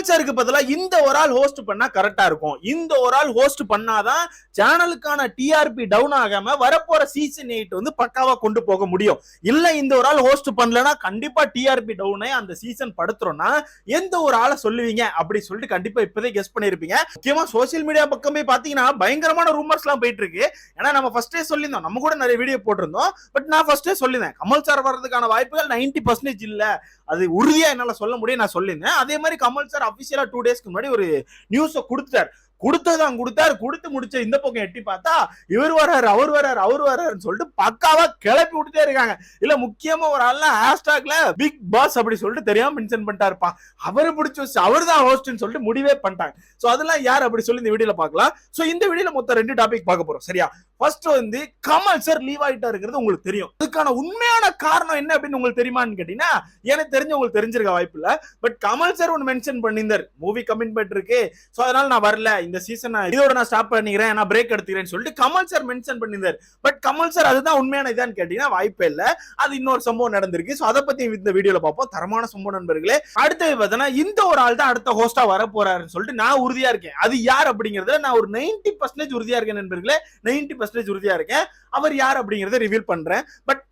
கலாச்சாருக்கு பதிலா இந்த ஒரு ஆள் ஹோஸ்ட் பண்ணா கரெக்டா இருக்கும். இந்த ஒரு ஆள் ஹோஸ்ட் பண்ணாதான் சேனலுக்கான டிஆர்பி டவுன் ஆகாம வரப்போற சீசன் எயிட் வந்து பக்காவா கொண்டு போக முடியும். இல்ல இந்த ஒரு ஆள் ஹோஸ்ட் பண்ணலன்னா கண்டிப்பா டிஆர்பி டவுனே அந்த சீசன் படுத்துறோம்னா எந்த ஒரு ஆளை சொல்லுவீங்க அப்படி சொல்லிட்டு கண்டிப்பா இப்பதே கெஸ் பண்ணிருப்பீங்க. முக்கியமா சோசியல் மீடியா பக்கமே பாத்தீங்கன்னா பயங்கரமான ரூமர்ஸ் எல்லாம் போயிட்டு இருக்கு. ஏன்னா நம்ம ஃபர்ஸ்டே சொல்லியிருந்தோம். நம்ம கூட நிறைய வீடியோ போட்டிருந்தோம். பட் நான் ஃபர்ஸ்டே சொல்லியிருந்தேன். கமல் சார் வர்றதுக்கான வாய்ப்புகள் 90% பர்சன்டேஜ் இல்ல. அது உறுதியா என்னால சொல்ல முடியும் நான் சொல்லியிருந்தேன். அதே மாதிரி கமல் சார் அபிஷியலா டூ டேஸ்க்கு முன்னாடி ஒரு நியூஸை கொடுத்தார் கொடுத்ததான் கொடுத்தாரு. கொடுத்து முடிச்ச இந்த பக்கம் எட்டி பார்த்தா இவர் வர்றாரு அவர் வர்றாரு அவர் வர்றாருன்னு சொல்லிட்டு பக்காவா கிளப்பி விட்டுட்டே இருக்காங்க. இல்ல முக்கியமா ஒரு ஆள்ல ஹேஷ்டாக்ல பிக் பாஸ் அப்படி சொல்லிட்டு தெரியாம மென்ஷன் பண்ணிட்டாருப்பா. அவரு பிடிச்சி வச்சு அவர் தான் ஹோஸ்ட்னு சொல்லிட்டு முடிவே பண்ணிட்டாங்க. சோ அதெல்லாம் யார் அப்படி சொல்லி இந்த வீடியோல பாக்கலாம் சோ இந்த வீடியோல மொத்தம் ரெண்டு டாபிக் பார்க்க போறோம். சரியா? ஃபர்ஸ்ட் வந்து கமல் சார் லீவ் ஆயிட்டாருங்கிறது உங்களுக்கு தெரியும். அதுக்கான உண்மையான காரணம் என்ன அப்படின்னு உங்களுக்கு தெரியுமான்னு கேட்டீங்கன்னா எனக்கு தெரிஞ்சு உங்களுக்கு தெரிஞ்சிருக்க வாய்ப்பு இல்லை. பட் கமல் சார் ஒன்று மென்ஷன் பண்ணியிருந்தார். மூவி கமிட்மெண்ட் இருக்கு. ஸோ அதனால நான் வரல. இந்த சீசன் இதோட நான் ஸ்டாப் பண்ணிக்கிறேன். நான் பிரேக் எடுத்துக்கிறேன்னு சொல்லிட்டு கமல் சார் மென்ஷன் பண்ணியிருந்தார். பட் கமல் சார் அதுதான் உண்மையான இதான்னு கேட்டீங்கன்னா வாய்ப்பே இல்லை. அது இன்னொரு சம்பவம் நடந்திருக்கு. ஸோ அதை பத்தி இந்த வீடியோல பார்ப்போம். தரமான சம்பவம் நண்பர்களே. அடுத்தது பார்த்தீங்கன்னா இந்த ஒரு ஆள் தான் அடுத்த ஹோஸ்டா வர போறாருன்னு சொல்லிட்டு நான் உறுதியா இருக்கேன். அது யார் அப்படிங்கிறதுல நான் ஒரு நைன்டி பர்சன்டேஜ் உறுதியா இருக்கேன் நண்பர்களே. நைன்டி பர்சன்டேஜ் உறுதியா இருக்கேன். அவர் யார் அப்படிங்கறத ரிவீல் பண்றேன். பட்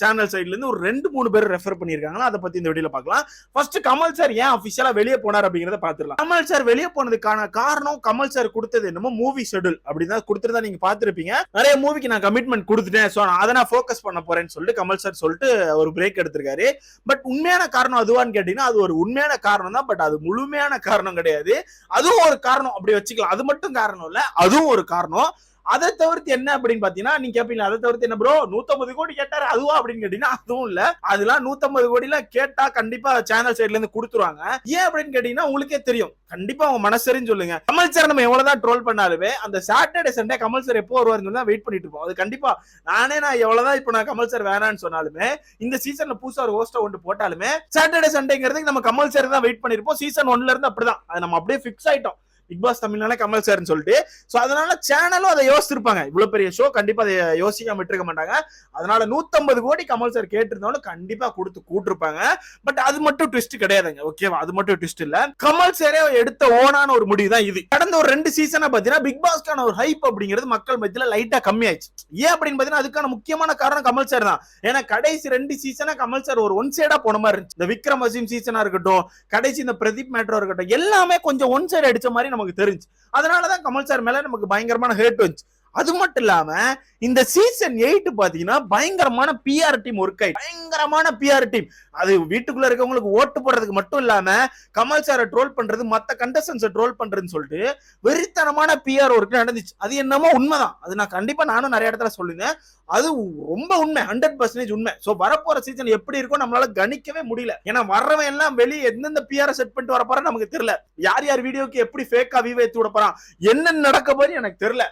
சேனல் சைட்ல இருந்து ஒரு ரெண்டு மூணு பேர் ரெஃபர் பண்ணிருக்காங்களா அதை பத்தி இந்த வீடியோல பார்க்கலாம். ஃபர்ஸ்ட் கமல் சார் ஏன் அபிஷியலா வெளியே போனார் அப்படிங்கறத பாத்துடலாம் கமல் சார் வெளியே போனதுக்கான காரணம் கமல் சார் கொடுத்தது என்னமோ மூவி ஷெடியூல் அப்படிதான் கொடுத்துருந்தா நீங்க பாத்துருப்பீங்க நிறைய மூவிக்கு நான் கமிட்மெண்ட் கொடுத்துட்டேன். ஸோ அதை நான் ஃபோக்கஸ் பண்ண போறேன்னு சொல்லிட்டு கமல் சார் சொல்லிட்டு ஒரு பிரேக் எடுத்திருக்காரு. பட் உண்மையான காரணம் அதுவான்னு கேட்டீங்கன்னா அது ஒரு உண்மையான காரணம் தான். பட் அது முழுமையான காரணம் கிடையாது. அதுவும் ஒரு காரணம். அப்படி வச்சுக்கலாம். அது மட்டும் காரணம் இல்ல. அதுவும் ஒரு காரணம். அதை தவிர்த்து என்ன அப்படின்னு பாத்தீங்கன்னா நீங்க கேப்பீங்க அதை தவிர்த்து என்ன ப்ரோ நூத்தம்பது கோடி கேட்டாரு. அதுவா அப்படின்னு கேட்டீங்கன்னா அதுவும் இல்ல. அதெல்லாம் நூத்தம்பது கோடிலாம் கேட்டா கண்டிப்பா சேனல் சைட்ல இருந்து கொடுத்துருவாங்க. ஏன் அப்படின்னு கேட்டீங்கன்னா உங்களுக்கே தெரியும். கண்டிப்பா அவங்க மனசரின்னு சொல்லுங்க. கமல் சார் நம்ம எவ்வளவுதான் ட்ரோல் பண்ணாலுமே அந்த சாட்டர்டே சண்டே கமல் சார் எப்போ வருவாருன்னு தான் வெயிட் பண்ணிட்டு இருப்போம். அது கண்டிப்பா நானே நான் எவ்வளவுதான் இப்போ நான் கமல் சார் வேணான்னு சொன்னாலுமே இந்த சீசன்ல புதுசா ஒரு ஹோஸ்டா ஒன்று போட்டாலுமே சாட்டர்டே சண்டேங்கிறதுக்கு நம்ம கமல் சார் தான் வெயிட் பண்ணிருப்போம். சீசன் ஒன்ல இருந்து அப்படிதான். அது நம்ம அப்படியே ஃபிக்ஸ் ஆயிட்டோம். பிக் பாஸ் தமிழ்னால கமல் சார்னு சொல்லிட்டு. ஸோ அதனால சேனலும் அதை யோசிச்சிருப்பாங்க. இவ்வளவு பெரிய ஷோ கண்டிப்பா அதை யோசிக்காம விட்டுருக்க மாட்டாங்க. அதனால நூத்தம்பது கோடி கமல் சார் கேட்டிருந்தாலும் கண்டிப்பா கொடுத்து கூட்டிருப்பாங்க. பட் அது மட்டும் ட்விஸ்ட் கிடையாதுங்க. ஓகேவா அது மட்டும் ட்விஸ்ட் இல்ல. கமல் சாரே எடுத்த ஓனான ஒரு முடிவு தான் இது. கடந்த ஒரு ரெண்டு சீசனா பாத்தீங்கன்னா பிக் பாஸ்க்கான ஒரு ஹைப் அப்படிங்கிறது மக்கள் மத்தியில லைட்டா கம்மியாயிடுச்சு. ஏன் அப்படின்னு பாத்தீங்கன்னா அதுக்கான முக்கியமான காரணம் கமல் சார் தான். ஏன்னா கடைசி ரெண்டு சீசனா கமல் சார் ஒரு ஒன் சைடா போன மாதிரி இருந்துச்சு. இந்த விக்ரம் அசீம் சீசனா இருக்கட்டும் கடைசி இந்த பிரதீப் மேட்ரோ இருக்கட்டும் எல்லாமே கொஞ்சம் ஒன் சைடு அடிச்ச மாதிரி நமக்கு தெரிஞ்சு. அதனாலதான் கமல் சார் மேல நமக்கு பயங்கரமான ஹேட் வந்துச்சு. அது மட்டும் இல்லாம இந்த சீசன் எயிட் பாத்தீங்கன்னா பயங்கரமான பிஆர் டீம் ஒர்க் ஆயிடுச்சு பயங்கரமான பிஆர் டீம் அது வீட்டுக்குள்ள இருக்கவங்களுக்கு ஓட்டு போடுறதுக்கு மட்டும் இல்லாம கமல் சாரை ட்ரோல் பண்றது மத்த கண்டஸ்டன்ஸை ட்ரோல் பண்றதுன்னு சொல்லிட்டு வெறித்தனமான பிஆர் ஒர்க் நடந்துச்சு. அது என்னமோ உண்மைதான். அது நான் கண்டிப்பா நானும் நிறைய இடத்துல சொல்லியிருந்தேன் அது ரொம்ப உண்மை ஹண்ட்ரட் பர்சன்டேஜ் உண்மை. சோ வரப்போற சீசன் எப்படி இருக்கும் நம்மளால கணிக்கவே முடியல. ஏன்னா வர்றவன் எல்லாம் வெளியே எந்தெந்த பிஆர் செட் பண்ணிட்டு வரப்போறான்னு நமக்கு தெரியல. யார் யார் வீடியோக்கு எப்படி ஃபேக்கா விவ விட போறான் என்ன நடக்க போது எனக்கு தெரியல.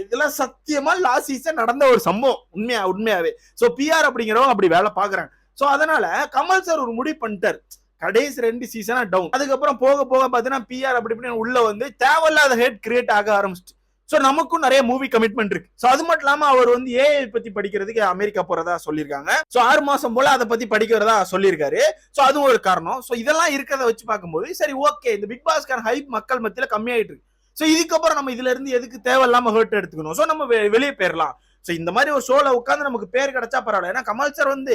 இதெல்லாம் சத்தியமா லாஸ்ட் சீசன் நடந்த ஒரு சம்பவம். உண்மையா உண்மையாவே. சோ பிஆர் அப்படிங்கிறவங்க அப்படி வேலை பாக்குறாங்க சோ அதனால கமல் சார் ஒரு முடிவு பண்ணிட்டார். கடைசி ரெண்டு சீசனா டவுன் அதுக்கப்புறம் போக போக பாத்தீங்கன்னா பிஆர் அப்படி இப்படின்னு உள்ள வந்து தேவையில்லாத ஹேட் கிரியேட் ஆக ஆரம்பிச்சிட்டு. சோ நமக்கும் நிறைய மூவி கமிட்மெண்ட் இருக்கு. சோ அது மட்டும் இல்லாம அவர் வந்து ஏஐ பத்தி படிக்கிறதுக்கு அமெரிக்கா போறதா சொல்லியிருக்காங்க. சோ ஆறு மாசம் போல அதை பத்தி படிக்கிறதா சொல்லியிருக்காரு. சோ அதுவும் ஒரு காரணம். சோ இதெல்லாம் இருக்கிறத வச்சு பார்க்கும்போது சரி ஓகே இந்த பிக் பாஸ்கான ஹைப் மக்கள் மத்தியில கம்மியாயிட்டு இருக்கு. ஸோ இதுக்கப்புறம் நம்ம இதுல இருந்து எதுக்கு தேவையில்லாம ஹர்ட் எடுத்துக்கணும்? ஸோ நம்ம வெளியே போயிடலாம் ஸோ இந்த மாதிரி ஒரு ஷோல உட்காந்து நமக்கு பேர் கிடைச்சா பரவாயில்ல. ஏன்னா கமல் சார் வந்து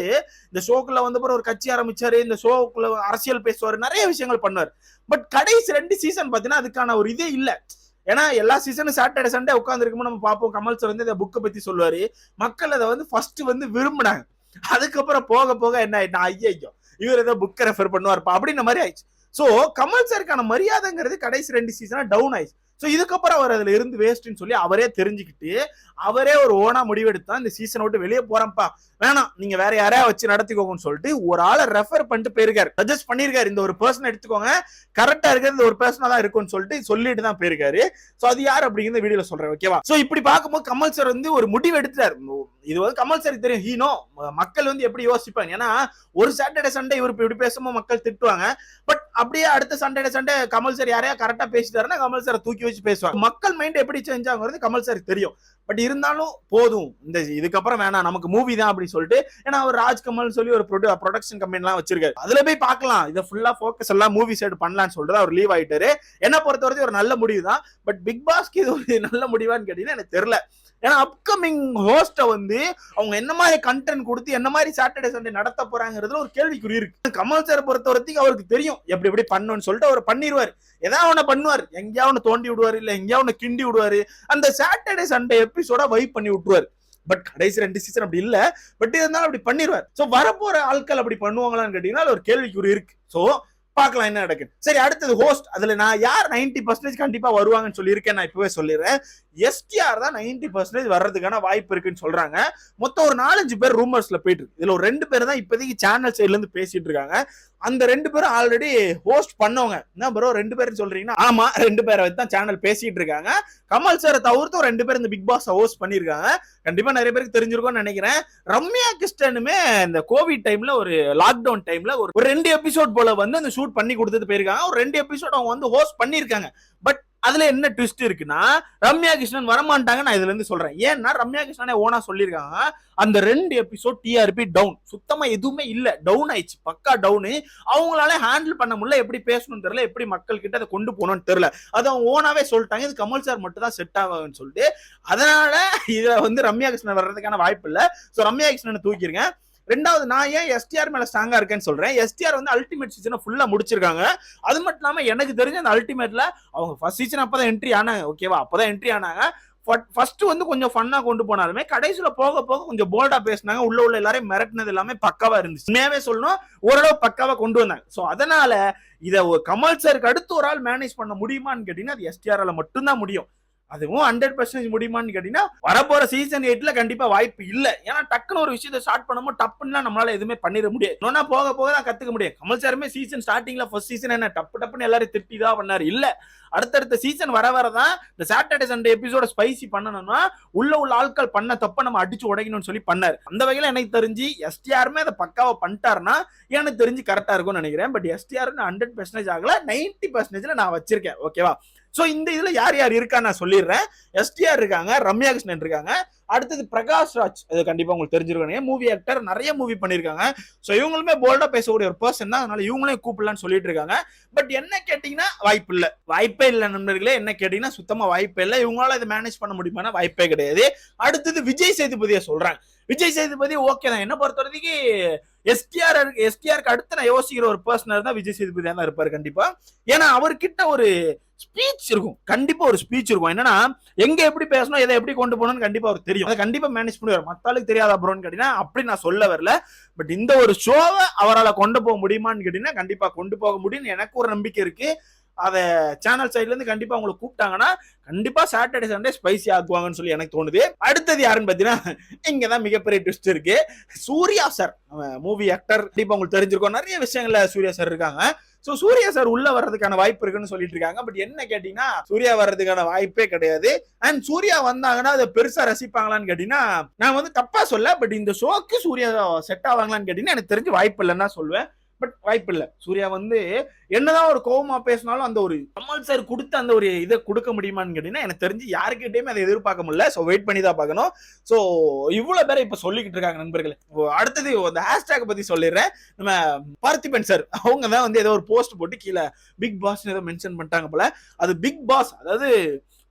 இந்த ஷோக்குள்ள வந்தப்பறம் ஒரு கட்சி ஆரம்பிச்சாரு இந்த ஷோக்குள்ள அரசியல் பேசுவார் நிறைய விஷயங்கள் பண்ணுவார். பட் கடைசி ரெண்டு சீசன் பார்த்தீங்கன்னா அதுக்கான ஒரு இதே இல்லை. ஏன்னா எல்லா சீசனும் சாட்டர்டே சண்டே உட்கார்ந்து நம்ம பார்ப்போம். கமல் சார் வந்து இந்த புக்கை பத்தி சொல்லுவாரு. மக்கள் அதை வந்து ஃபர்ஸ்ட் வந்து விரும்பினாங்க. அதுக்கப்புறம் போக போக என்ன ஆயிட்டா ஐயோ இவர் ஏதோ புக்கை ரெஃபர் பண்ணுவார்ப்பா அப்படின்ற மாதிரி ஆயிடுச்சு. ஸோ கமல் சாருக்கான மரியாதைங்கிறது கடைசி ரெண்டு சீசனா டவுன் ஆயிடுச்சு. ஸோ இதுக்கப்புறம் அவர் அதுல இருந்து வேஸ்ட்னு சொல்லி அவரே தெரிஞ்சுக்கிட்டு அவரே ஒரு ஓனா முடிவெடுத்தா இந்த சீசனை விட்டு வெளியே போறேன்ப்பா. வேணாம் நீங்க வேற யாரையா வச்சு நடத்திக்கோங்கன்னு சொல்லிட்டு ஒரு ஆளை ரெஃபர் பண்ணிட்டு போயிருக்காரு. சஜஸ்ட் பண்ணிருக்காரு இந்த ஒரு பர்சன் எடுத்துக்கோங்க. கரெக்டா இருக்கிறது இந்த ஒரு பர்சனா தான் இருக்கும்னு சொல்லிட்டு சொல்லிட்டு தான் போயிருக்காரு. ஸோ அது யார் அப்படிங்கிறத வீடியோல சொல்றேன் ஓகேவா சோ இப்படி பார்க்கும்போது கமல் சார் வந்து ஒரு முடிவு எடுத்தார் இது வந்து கமல் சார் தெரியும். ஹீனோ மக்கள் வந்து எப்படி யோசிப்பாங்க? ஏன்னா ஒரு சாட்டர்டே சண்டே இவர் இப்படி பேசும்போது மக்கள் திட்டுவாங்க. பட் அப்படியே அடுத்த சண்டே சண்டே கமல் சார் யாரையா கரெக்டா பேசிட்டாருன்னா கமல் சார் தூக்கி வச்சு பேசுவாங்க மக்கள் மைண்ட் எப்படி சேஞ்ச் ஆகுறது கமல் சார் தெரியும். பட் இருந்தாலும் போதும். இந்த இதுக்கப்புறம் வேணாம் நமக்கு மூவி தான் அப்படின்னு சொல்லிட்டு ஏன்னா அவர் ராஜ்கமல் சொல்லி ஒரு ப்ரொடக்ஷன் கம்பெனி எல்லாம் வச்சிருக்காரு. அதுல போய் பார்க்கலாம். இதை ஃபுல்லா ஃபோக்கஸ் எல்லாம் மூவி சைடு பண்ணலாம்னு சொல்லிட்டு அவர் லீவ் ஆயிட்டாரு. என்ன பொறுத்த வரைக்கும் ஒரு நல்ல முடிவு தான் பட் பிக் பாஸ்க்கு இது ஒரு நல்ல முடிவான்னு கேட்டீங்கன்னா எனக்கு தெரியல. ஏன்னா அப்கமிங் ஹோஸ்ட வந்து அவங்க என்ன மாதிரி கண்டென்ட் கொடுத்து என்ன மாதிரி சாட்டர்டே சண்டே நடத்த போறாங்கிறதுல ஒரு கேள்விக்குறி இருக்கு. கமல் சார் பொறுத்த வரைக்கும் அவருக்கு தெரியும். எப்படி எப்படி பண்ணணும்னு சொல்லிட்டு அவர் பண்ணிடுவார் ஏதாவது ஒண்ணு பண்ணுவார். எங்கேயா ஒண்ணு தோண்டி விடுவார் இல்ல எங்கேயா ஒண்ணு கிண்டி விடுவாரு. அந்த சாட்டர்டே சண்டே எபிசோட வைப் பண்ணி விட்டுருவார். பட் கடைசி ரெண்டு சீசன் அப்படி இல்ல. பட் இருந்தாலும் அப்படி பண்ணிடுவார் சோ வரப்போற ஆட்கள் அப்படி பண்ணுவாங்களான்னு கேட்டீங்கன்னா ஒரு கேள்விக்குறி இருக்கு. சோ பார்க்கலாம் என்ன நடக்குது. சரி அடுத்தது ஹோஸ்ட் அதுல நான் யார் 90% பர்சன்டேஜ் கண்டிப்பா வருவாங்கன்னு சொல்லியிருக்கேன் நான் இப்பவே சொல்லிடுறேன். எஸ்டிஆர் தான் 90% பர்சன்டேஜ் வர்றதுக்கான வாய்ப்பு இருக்குன்னு சொல்றாங்க. மொத்தம் ஒரு நாலஞ்சு பேர் ரூமர்ஸ்ல போயிட்டு இருக்கு. இதுல ஒரு ரெண்டு பேர் தான் இப்போதைக்கு சேனல் சைட்ல இருந்து பேசிட்டு இருக்காங்க. அந்த ரெண்டு பேரும் ஆல்ரெடி ஹோஸ்ட் பண்ணவங்க. என்ன ப்ரோ ரெண்டு பேரும் சொல்றீங்கன்னா ஆமா ரெண்டு பேரை வச்சு தான் சேனல் பேசிட்டு இருக்காங்க. கமல் சாரை தவிர்த்து ரெண்டு பேர் இந்த பிக் பாஸ் ஹோஸ்ட் பண்ணிருக்காங்க. கண்டிப்பா நிறைய பேருக்கு தெரிஞ்சிருக்கும்னு நினைக்கிறேன். ரம்யா கிருஷ்ணனுமே இந்த கோவிட் டைம்ல ஒரு லாக்டவுன் டைம்ல ஒரு ஒரு ரெண்டு எபிசோட் போல வந்து அந்த ஷூட் பண்ணி கொடுத்துட்டு போயிருக்காங்க. ஒரு ரெண்டு எபிசோட் அவங்க வந்து ஹோஸ்ட் பண்ணிருக்காங்க. பட் அதுல என்ன ட்விஸ்ட் இருக்குன்னா ரம்யா கிருஷ்ணன் வரமாட்டாங்க நான் இதுல இருந்து சொல்றேன். ஏன்னா ரம்யா கிருஷ்ணனே ஓனா சொல்லியிருக்காங்க. அந்த ரெண்டு எபிசோட் டிஆர்பி டவுன் சுத்தமா எதுவுமே இல்ல. டவுன் ஆயிடுச்சு. பக்கா டவுனு அவங்களால ஹேண்டில் பண்ண முடியல. எப்படி பேசணும்னு தெரியல. எப்படி மக்கள் கிட்ட அதை கொண்டு போகணும்னு தெரியல. அது அவங்க ஓனாவே சொல்லிட்டாங்க. இது கமல் சார் மட்டும் தான் செட் ஆகும்னு சொல்லிட்டு. அதனால இதுல வந்து ரம்யா கிருஷ்ணன் வர்றதுக்கான வாய்ப்பு இல்லை. ஸோ ரம்யா கிருஷ்ணனை தூக்கிருங்க ரெண்டாவது நான் ஏன் எஸ்டிஆர் மேல ஸ்ட்ராங்கா இருக்கேன்னு சொல்றேன். எஸ்டிஆர் வந்து அல்டிமேட் சீசனை ஃபுல்லா முடிச்சிருக்காங்க. அது மட்டும் இல்லாம எனக்கு தெரிஞ்ச அந்த அல்டிமேட்ல அவங்க ஃபர்ஸ்ட் சீசன் அப்பதான் என்ட்ரி ஆனாங்க ஓகேவா அப்பதான் என்ட்ரி ஆனாங்க. ஃபர்ஸ்ட் வந்து கொஞ்சம் ஃபன்னா கொண்டு போனாலுமே கடைசியில போக போக கொஞ்சம் போல்டா பேசினாங்க. உள்ள உள்ள எல்லாரையும் மிரட்டினது எல்லாமே பக்காவா இருந்துச்சு. உண்மையாவே சொல்லணும் ஓரளவு பக்காவா கொண்டு வந்தாங்க. சோ அதனால இதை ஒரு கமல் சாருக்கு அடுத்து ஒரு ஆள் மேனேஜ் பண்ண முடியுமான்னு கேட்டீங்கன்னா அது எஸ்டிஆரால மட்டும்தான் முடியும். அதுவும் ஹண்ட்ரட் பர்சன்டேஜ் முடியுமான்னு கேட்டீங்கன்னா வரப்போற சீசன் எயிட்ல கண்டிப்பா வாய்ப்பு இல்ல. ஏன்னா டக்குன்னு ஒரு விஷயத்த ஸ்டார்ட் பண்ணமோ டப்புன்னா நம்மளால எதுவுமே பண்ணிட முடியாது இன்னொன்னா போக போக தான் கத்துக்க முடியும். கமல் சாருமே சீசன் ஸ்டார்டிங்ல ஃபர்ஸ்ட் சீசன் என்ன டப்பு டப்புன்னு எல்லாரும் திட்டி தான் பண்ணாரு. இல்ல அடுத்தடுத்த சீசன் வர வரதான் இந்த சாட்டர்டே சண்டே எபிசோட ஸ்பைசி பண்ணணும்னா உள்ள உள்ள ஆட்கள் பண்ண தப்ப நம்ம அடிச்சு உடைக்கணும்னு சொல்லி பண்ணாரு. அந்த வகையில எனக்கு தெரிஞ்சு எஸ்டிஆருமே அதை பக்காவை பண்ணிட்டாருன்னா எனக்கு தெரிஞ்சு கரெக்டா இருக்கும்னு நினைக்கிறேன். பட் எஸ்டிஆர் ஹண்ட்ரட் பர்சன்டேஜ் ஆகல நைன்டி பர்சன்டேஜ்ல நான் வச்சிருக்கேன். ஓகேவா சோ இந்த இதுல யார் யார் இருக்கா நான் சொல்லிடுறேன். எஸ்டிஆர் இருக்காங்க ரம்யா கிருஷ்ணன் இருக்காங்க. அடுத்தது பிரகாஷ் ராஜ். அது கண்டிப்பா உங்களுக்கு தெரிஞ்சிருக்கணும். மூவி ஆக்டர் நிறைய மூவி பண்ணிருக்காங்க சோ இவங்களுமே போல்டா பேசக்கூடிய ஒரு பர்சன் தான். அதனால இவங்களையும் கூப்பிடலாம்னு சொல்லிட்டு இருக்காங்க. பட் என்ன கேட்டீங்கன்னா வாய்ப்பு இல்ல. வாய்ப்பே இல்ல நண்பர்களே. என்ன கேட்டீங்கன்னா சுத்தமா வாய்ப்பே இல்ல. இவங்களால இதை மேனேஜ் பண்ண முடியுமானா வாய்ப்பே கிடையாது. அடுத்தது விஜய் சேதுபதியை சொல்றாங்க விஜய் சேதுபதி ஓகே தான். என்ன பொறுத்த வரைக்கும் எஸ்டிஆர் எஸ்டிஆருக்கு அடுத்து நான் யோசிக்கிற ஒரு பர்சனர் தான் விஜய் சேதுபதி தான் இருப்பாரு கண்டிப்பா. ஏன்னா அவர்கிட்ட ஒரு ஸ்பீச் இருக்கும். கண்டிப்பா ஒரு ஸ்பீச் இருக்கும். என்னன்னா எங்க எப்படி பேசணும் எதை எப்படி கொண்டு போகணும்னு கண்டிப்பா அவர் தெரியும். அதை கண்டிப்பா மேனேஜ் பண்ணுவார் மத்தாளுக்கு தெரியாதா ப்ரோன்னு கேட்டீங்கன்னா அப்படி நான் சொல்ல வரல. பட் இந்த ஒரு ஷோவை அவரால் கொண்டு போக முடியுமான்னு கேட்டீங்கன்னா கண்டிப்பா கொண்டு போக முடியும்னு எனக்கு ஒரு நம்பிக்கை இருக்கு. அதை சேனல் சைட்ல இருந்து கண்டிப்பா உங்களை கூப்பிட்டாங்கன்னா கண்டிப்பா சாட்டர்டே சண்டே ஸ்பைசி ஆக்குவாங்கன்னு சொல்லி எனக்கு தோணுது. அடுத்தது யாருன்னு பாத்தீங்கன்னா இங்கதான் மிகப்பெரிய ட்விஸ்ட் இருக்கு. சூர்யா சார் மூவி ஆக்டர் கண்டிப்பா உங்களுக்கு தெரிஞ்சிருக்கோம். நிறைய விஷயங்கள்ல சூர்யா சார் இருக்காங்க. சோ சூர்யா சார் உள்ள வர்றதுக்கான வாய்ப்பு இருக்குன்னு சொல்லிட்டு இருக்காங்க. பட் என்ன கேட்டீங்கன்னா சூர்யா வர்றதுக்கான வாய்ப்பே கிடையாது. அண்ட் சூர்யா வந்தாங்கன்னா அதை பெருசா ரசிப்பாங்களான்னு கேட்டீங்கன்னா நான் வந்து தப்பா சொல்ல பட் இந்த ஷோக்கு சூர்யா செட் ஆவாங்களான்னு கேட்டீங்கன்னா எனக்கு தெரிஞ்சு வாய்ப்பு இல்லைன்னு தான் சொல்லுவேன். பட் வாய்ப்பு இல்லை சூர்யா வந்து என்னதான் ஒரு கோபமா பேசினாலும் அந்த ஒரு கமல் சார் கொடுத்த அந்த ஒரு இதை கொடுக்க முடியுமான்னு கேட்டீங்கன்னா எனக்கு தெரிஞ்சு யாருக்கிட்டையுமே அதை எதிர்பார்க்க முடியல. ஸோ வெயிட் பண்ணி தான் பார்க்கணும். ஸோ இவ்வளவு பேரை இப்ப சொல்லிக்கிட்டு இருக்காங்க நண்பர்களே. அடுத்தது அந்த ஹேஷ்டேக் பத்தி சொல்லிடுறேன். நம்ம பார்த்திபன் சார் அவங்க தான் வந்து ஏதோ ஒரு போஸ்ட் போட்டு கீழே பிக் பாஸ் ஏதோ மென்ஷன் பண்ணிட்டாங்க போல. அது பிக் பாஸ் அதாவது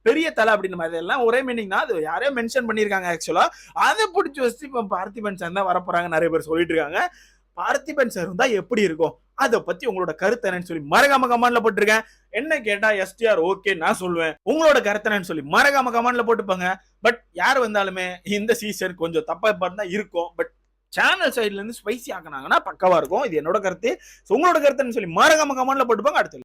பெரிய தலை அப்படின்னு மாதிரி எல்லாம் ஒரே மீனிங் தான். அது யாரையும் மென்ஷன் பண்ணியிருக்காங்க ஆக்சுவலா அதை பிடிச்சி வச்சு இப்போ பார்த்திபன் சார் தான் வரப்போறாங்க. நிறைய பேர் சொல்லிட்டு இருக்காங்க. பார்த்திபன் சார் இருந்தா எப்படி இருக்கும்? அதை பத்தி உங்களோட கருத்து என்னன்னு சொல்லி மறக்காம கமெண்ட்ல போட்டிருக்கேன். என்ன கேட்டா எஸ்டிஆர் ஓகே நான் சொல்லுவேன். உங்களோட கருத்து என்னன்னு சொல்லி மறக்காம கமெண்ட்ல போட்டுப்பாங்க. பட் யார் வந்தாலுமே இந்த சீசன் கொஞ்சம் தப்பா பார்த்தா இருக்கும். பட் சேனல் சைட்ல இருந்து ஸ்பைசி ஆக்குனாங்கன்னா பக்கவா இருக்கும். இது என்னோட கருத்து. உங்களோட கருத்துன்னு சொல்லி மறக்காம கமெண்ட்ல போட்டுப்பாங்க. அடுத்து